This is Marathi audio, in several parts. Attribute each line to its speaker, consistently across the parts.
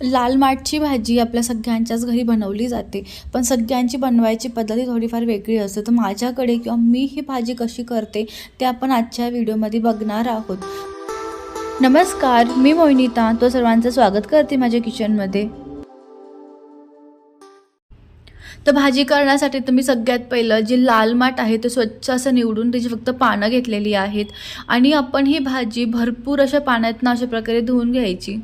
Speaker 1: लाल माठची भाजी आपल्या सगळ्यांच्याच घरी बनवली जाते. पण सगळ्यांची बनवायची पद्धती थोडीफार वेगळी असते. तर माझ्याकडे किंवा मी ही भाजी कशी करते ते आपण आजच्या व्हिडिओमध्ये बघणार आहोत. नमस्कार मी मोहिनीता. तो सर्वांचं स्वागत करते माझ्या किचनमध्ये. तर भाजी करण्यासाठी तर मी सगळ्यात पहिलं जे लाल माठ आहे ते स्वच्छ असं निवडून त्याची फक्त पानं घेतलेली आहेत. आणि आपण ही भाजी भरपूर अशा पाण्यातनं अशा प्रकारे धुवून घ्यायची.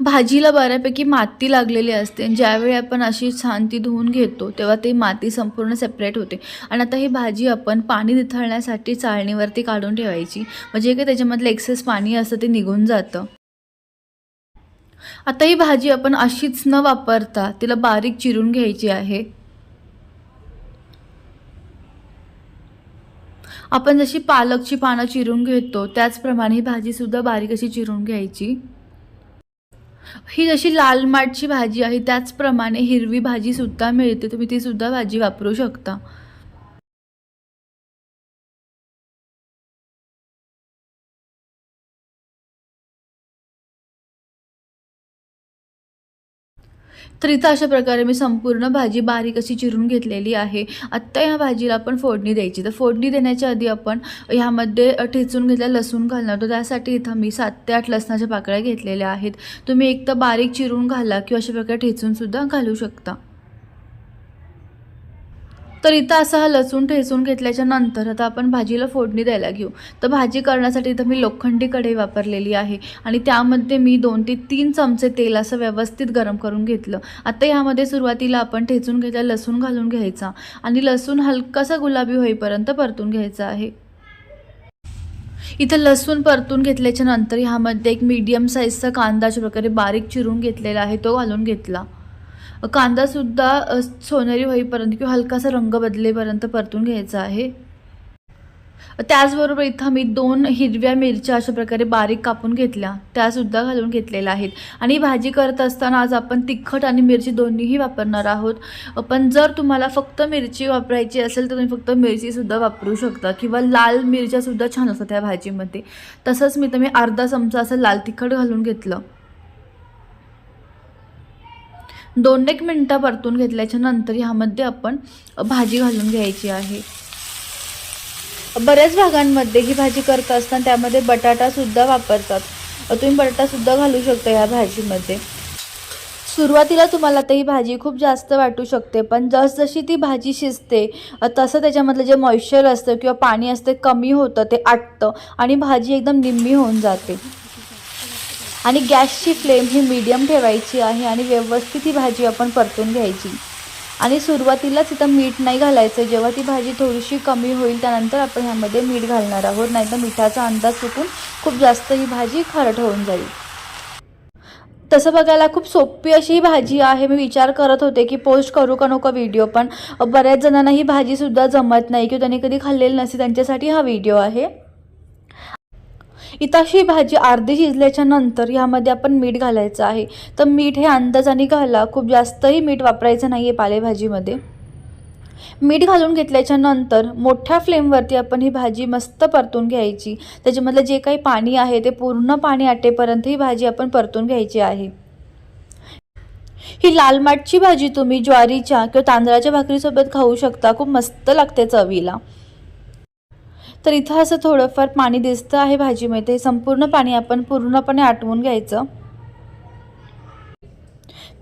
Speaker 1: भाजीला बऱ्यापैकी माती लागलेली असते. ज्यावेळी आपण अशी छान ती धुवून घेतो तेव्हा ती माती संपूर्ण सेपरेट होते. आणि आता ही भाजी आपण पाणी निथळण्यासाठी चाळणीवरती काढून ठेवायची. म्हणजे काय त्याच्यामधलं एक्सेस पाणी असतं ते निघून जातं. आता ही भाजी आपण अशीच न वापरता तिला बारीक चिरून घ्यायची आहे. आपण जशी पालकची पानं चिरून घेतो त्याचप्रमाणे ही भाजीसुद्धा बारीक अशी चिरून घ्यायची. ही जशी लाल माठची भाजी आहे त्याचप्रमाणे हिरवी भाजीसुद्धा मिळते. तुम्ही ती सुद्धा भाजी वापरू शकता. तर इथं अशा प्रकारे मी संपूर्ण भाजी बारीक अशी चिरून घेतलेली आहे. आत्ता ह्या भाजीला आपण फोडणी द्यायची. तर फोडणी देण्याच्या आधी आपण ह्यामध्ये ठेचून घेतल्या लसूण घालणार तर त्यासाठी इथं मी सात ते आठ लसणाच्या पाकळ्या घेतलेल्या आहेत. तुम्ही एक तर बारीक चिरून घाला किंवा अशा प्रकारे ठेचूनसुद्धा घालू शकता. तर इथं असा हा लसूण ठेचून घेतल्याच्या नंतर आता आपण भाजीला फोडणी द्यायला घेऊ. तर भाजी करण्यासाठी इथं मी लोखंडी कढई वापरलेली आहे आणि त्यामध्ये मी दोन ते तीन चमचे तेल असं व्यवस्थित गरम करून घेतलं. आता ह्यामध्ये सुरुवातीला आपण ठेचून घेतला लसूण घालून घ्यायचा आणि लसूण हलकासा गुलाबी होईपर्यंत परतून घ्यायचा आहे. इथं लसूण परतून घेतल्याच्या नंतर ह्यामध्ये एक मीडियम साईजचा कांदा अशा प्रकारे बारीक चिरून घेतलेला आहे तो घालून घेतला. कांदासुद्धा सोनेरी होईपर्यंत किंवा हलकासा रंग बदलेपर्यंत परतून घ्यायचा आहे. त्याचबरोबर इथं मी दोन हिरव्या मिरच्या अशा प्रकारे बारीक कापून घेतल्या. त्यासुद्धा घालून घेतलेल्या आहेत. आणि भाजी करत असताना आज आपण तिखट आणि मिरची दोन्हीही वापरणार आहोत. पण जर तुम्हाला फक्त मिरची वापरायची असेल तर तुम्ही फक्त मिरचीसुद्धा वापरू शकता किंवा लाल मिरच्यासुद्धा छान असतात त्या भाजीमध्ये. तसंच मी तर मी अर्धा चमचा असं लाल तिखट घालून घेतलं. दोन एक मिनटं परतून घेतल्याच्या नंतर ह्यामध्ये आपण भाजी घालून घ्यायची आहे. बऱ्याच भागांमध्ये ही भाजी करत असताना त्यामध्ये बटाटासुद्धा वापरतात. तुम्ही बटाटासुद्धा घालू शकता या भाजीमध्ये. सुरुवातीला तुम्हाला तर ही भाजी खूप जास्त वाटू शकते पण जसजशी ती भाजी शिजते तसं त्याच्यामधलं जे मॉइश्चर असतं किंवा पाणी असते कमी होतं ते आटतं आणि भाजी एकदम निम्मी होऊन जाते. आणि गॅसची फ्लेम ही मीडियम ठेवायची आहे आणि व्यवस्थित ही भाजी आपण परतून घ्यायची. आणि सुरुवातीलाच इथं मीठ नाही घालायचं. जेव्हा ती भाजी थोडीशी कमी होईल त्यानंतर आपण ह्यामध्ये मीठ घालणार आहोत. नाहीतर मिठाचा अंदाज चुकून खूप जास्त ही भाजी खारट होऊन जाईल. तसं बघायला खूप सोपी अशी ही भाजी आहे. मी विचार करत होते की पोस्ट करू का नको व्हिडिओ पण बऱ्याच जणांना ही भाजीसुद्धा जमत नाही किंवा त्यांनी कधी खाल्लेली नसते. त्यांच्यासाठी हा व्हिडिओ आहे. इथं अशी भाजी अर्धी शिजल्याच्या नंतर ह्यामध्ये आपण मीठ घालायचं आहे. तर मीठ हे अंदाजाने घाला. खूप जास्तही मीठ वापरायचं नाही आहे पालेभाजीमध्ये. मीठ घालून घेतल्याच्या नंतर मोठ्या फ्लेमवरती आपण ही भाजी मस्त परतून घ्यायची. त्याच्यामधलं जे काही पाणी आहे ते पूर्ण पाणी आटेपर्यंत ही भाजी आपण परतून घ्यायची आहे. ही लाल माठची भाजी तुम्ही ज्वारीच्या किंवा तांदळाच्या भाकरीसोबत खाऊ शकता. खूप मस्त लागते चवीला. तर इथं असं थोडंफार पाणी दिसतं आहे भाजीमध्ये. संपूर्ण पाणी आपण पूर्णपणे आटवून घ्यायचं.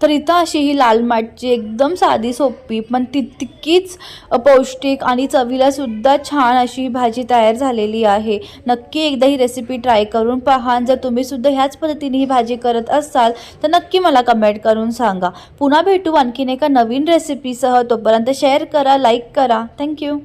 Speaker 1: तर इथं अशी ही लाल माठची एकदम साधी सोपी पण तितकीच पौष्टिक आणि चवीला सुद्धा छान अशी भाजी तयार झालेली आहे. नक्की एकदा ही रेसिपी ट्राय करून पहा. जर तुम्ही सुद्धा ह्याच पद्धतीने ही भाजी करत असाल तर नक्की मला कमेंट करून सांगा. पुन्हा भेटू आणखीन एका नवीन रेसिपीसह तोपर्यंत शेअर करा लाईक करा. थँक्यू